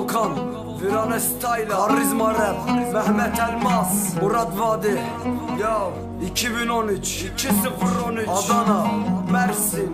Volkan Virane Style Karizma Rap Mehmet Elmas Murat Vadi. Yo 2013 2013 Adana Mersin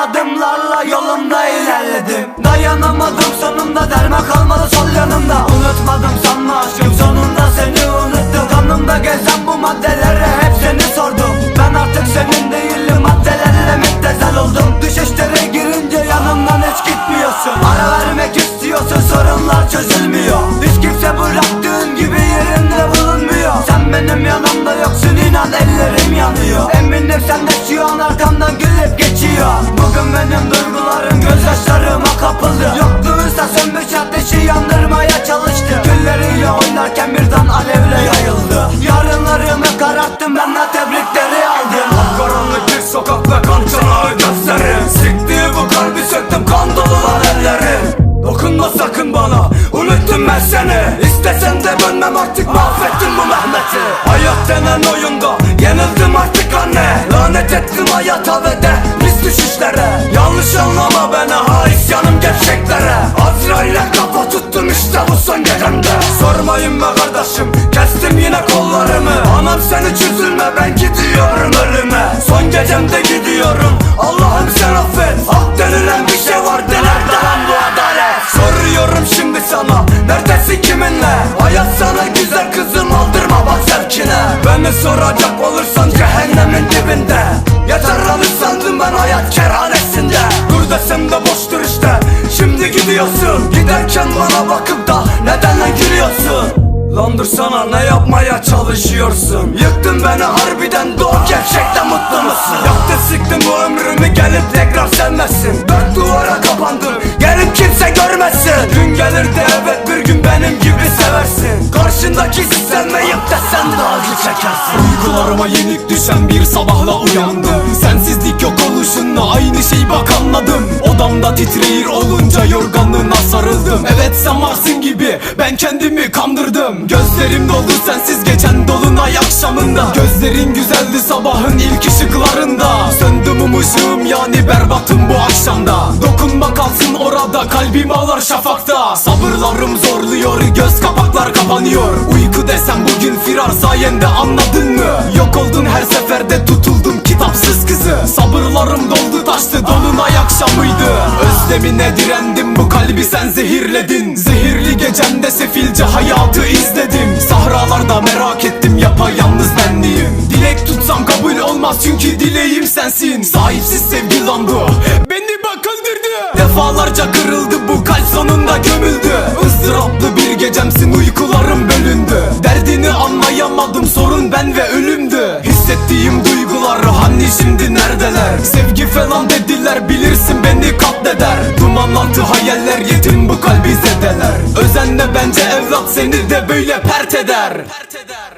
adımlarla yolumda ilerledim. Dayanamadım sonunda derman kalmadı sol yanımda. Unutmadım sanma aşkım sonunda seni unuttum. Kanımda gezen bu maddelere hep seni sordum. Ben artık senin değilim maddelerle müptezel oldum. Dış işlere girince yanımdan hiç gitmiyorsun. Ara vermek istiyorsun sorunlar çözülmüyor inan ellerim yanıyor. Eminim sen de şu an arkamdan gülüp geçiyor. Bugün benim duygularım gözyaşlarıma kapıldı Yokluğunsa mahvettim bu Mehmet'i. Hayat denen oyunda yenildim artık anne. Lanet ettim hayata ve de pis düşüşlere. Yanlış anlama beni ha isyanım gevşeklere. Azrail'e kafa tuttum işte bu son gecemde. Sormayın be kardeşim kestim yine kollarımı. Anam seni çözülme ben gidiyorum ölüme. Son gecemde gidiyorum Allah'ım Beni soracak olursan cehennemin dibinde. Yeter lan sandım ben hayat kerhanesinde. Dur desem de boştur işte. Şimdi gidiyorsun. Giderken bana bakıp da neden lan gülüyorsun? Lan dursana ne yapmaya çalışıyorsun? Yıktın beni harbiden doğ gerçekten mutlu musun? Yaktın sıktın bu ömrümü gelip tekrar sevmezsin. Dört duvara kapandım Uykularıma yenik düşen bir sabahla uyandım. Sensizlik yok oluşunla aynı şey bak anladım. Odamda titreyir olunca yorganlığına sarıldım. Evet sen varsın gibi ben kendimi kandırdım. Gözlerim dolu sensiz geçen dolunay akşamında. Gözlerin güzeldi sabahın ilk ışıklarında. Söndü mum yani berbatım bu akşamda. Dokunma kalsın orada kalbim ağlar şafakta. Sabırlarım zorluyor göz kapaklar kapanıyor. Uyku desem bugün firar sayende anladın mı? Yok oldun her seferde tutuldum kitapsız kızı. Sabırlarım doldu taştı dolunay akşamıydı. Özlemine direndim bu kalbi sen zehirledin. Zehirli gecemde sefilce hayatı izledim. Sahralarda merak ettim yapayalnız benliğim Dilek tutsam kabul olmaz çünkü dileğim sensin. Sahipsiz sevgi lan bu Beni bak öldürdü Defalarca kırıldı bu kalp sonunda gömüldü. Izdıraplı bir gecemsin uykularım falan dediler bilirsin beni katleder. Duman altı hayaller yetim bu kalbi zedeler. Özenle bence evlat seni de böyle pert eder, pert eder.